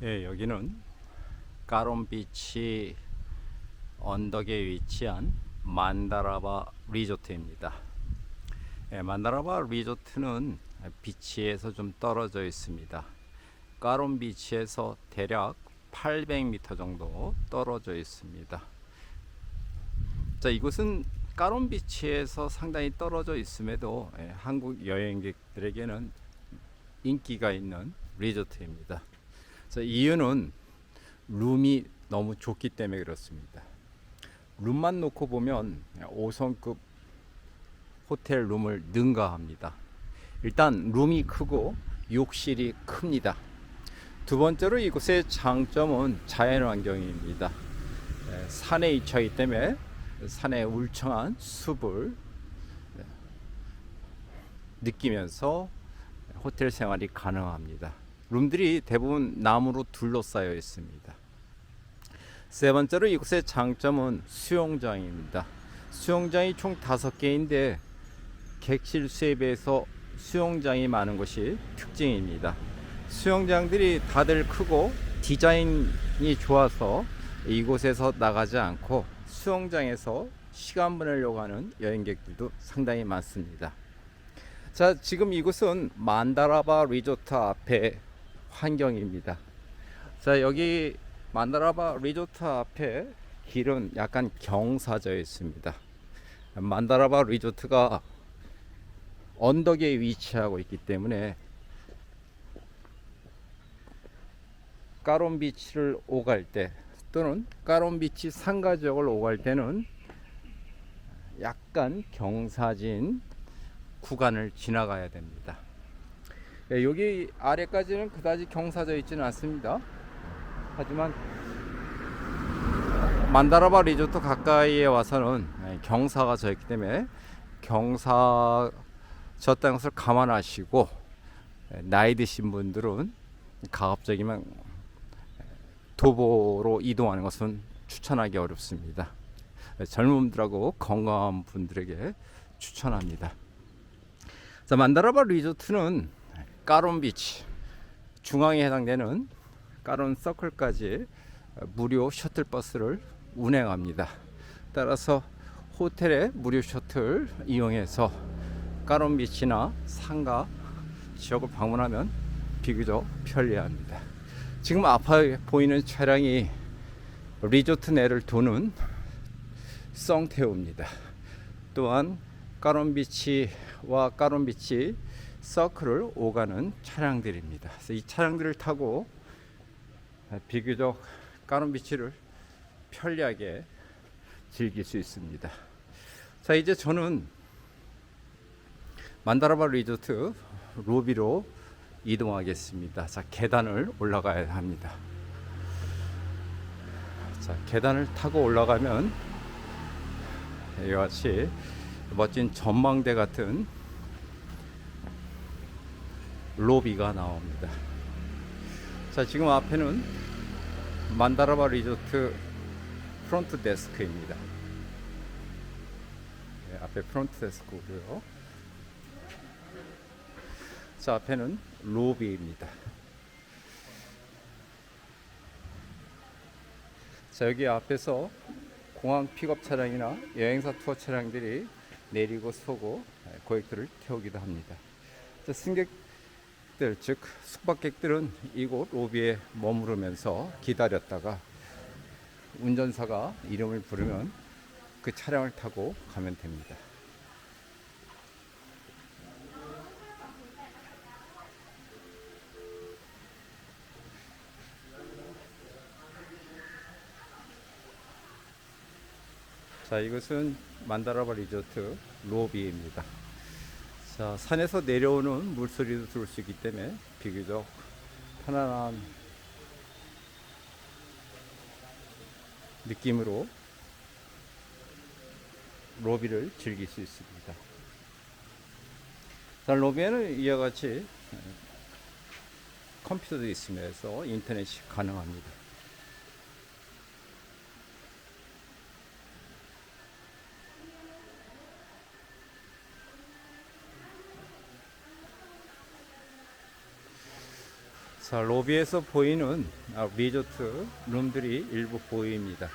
예, 여기는 까론비치 언덕에 위치한 만다라바 리조트입니다. 예, 만다라바 리조트는 비치에서 좀 떨어져 있습니다. 까론비치에서 대략 800m 정도 떨어져 있습니다. 자, 이곳은 까론비치에서 상당히 떨어져 있음에도 예, 한국 여행객들에게는 인기가 있는 리조트입니다. 자, 이유는 룸이 너무 좋기 때문에 그렇습니다. 룸만 놓고 보면 5성급 호텔 룸을 능가합니다. 일단 룸이 크고 욕실이 큽니다. 두 번째로 이곳의 장점은 자연환경입니다. 에, 산에 위치하기 때문에 산의 울창한 숲을 에, 느끼면서 호텔 생활이 가능합니다. 룸들이 대부분 나무로 둘러싸여 있습니다. 세 번째로 이곳의 장점은 수영장입니다. 수영장이 총 다섯 개인데 객실 수에 비해서 수영장이 많은 것이 특징입니다. 수영장들이 다들 크고 디자인이 좋아서 이곳에서 나가지 않고 수영장에서 시간 보내려고 하는 여행객들도 상당히 많습니다. 자, 지금 이곳은 만다라바 리조트 앞에 환경입니다. 자, 여기 만다라바 리조트 앞에 길은 약간 경사져 있습니다. 만다라바 리조트가 언덕에 위치하고 있기 때문에 까론비치를 오갈 때 또는 까론비치 상가 지역을 오갈 때는 약간 경사진 구간을 지나가야 됩니다. 예, 여기 아래까지는 그다지 경사져 있지는 않습니다. 하지만 만다라바 리조트 가까이에 와서는 예, 경사가 져 있기 때문에 경사 졌다는 것을 감안하시고 예, 나이 드신 분들은 가급적이면 도보로 이동하는 것은 추천하기 어렵습니다. 예, 젊은 분들하고 건강한 분들에게 추천합니다. 자, 만다라바 리조트는 까론 비치 중앙에 해당되는 까론 서클까지 무료 셔틀 버스를 운행합니다. 따라서 호텔의 무료 셔틀 이용해서 까론 비치나 상가 지역을 방문하면 비교적 편리합니다. 지금 앞에 보이는 차량이 리조트 내를 도는 썽태우입니다. 또한 까론비치와 까론비치 서클을 오가는 차량들입니다. 그래서 이 차량들을 타고 비교적 까론비치를 편리하게 즐길 수 있습니다. 자, 이제 저는 만다라바 리조트 로비로 이동하겠습니다. 자, 계단을 올라가야 합니다. 자, 계단을 타고 올라가면 이와 같이 멋진 전망대 같은 로비가 나옵니다. 자, 지금 앞에는 만다라바 리조트 프론트 데스크입니다. 네, 앞에 프론트 데스크고요. 자, 앞에는 로비입니다. 자, 여기 앞에서 공항 픽업 차량이나 여행사 투어 차량들이 내리고 서고 예, 고객들을 태우기도 합니다. 자, 승객 들 즉 숙박객들은 이곳 로비에 머무르면서 기다렸다가 운전사가 이름을 부르면 그 차량을 타고 가면 됩니다. 자, 이것은 만다라바 리조트 로비입니다. 자, 산에서 내려오는 물소리도 들을 수 있기 때문에 비교적 편안한 느낌으로 로비를 즐길 수 있습니다. 자, 로비에는 이와 같이 컴퓨터도 있으면서 인터넷이 가능합니다. 자, 로비에서 보이는 아, 리조트 룸들이 일부 보입니다.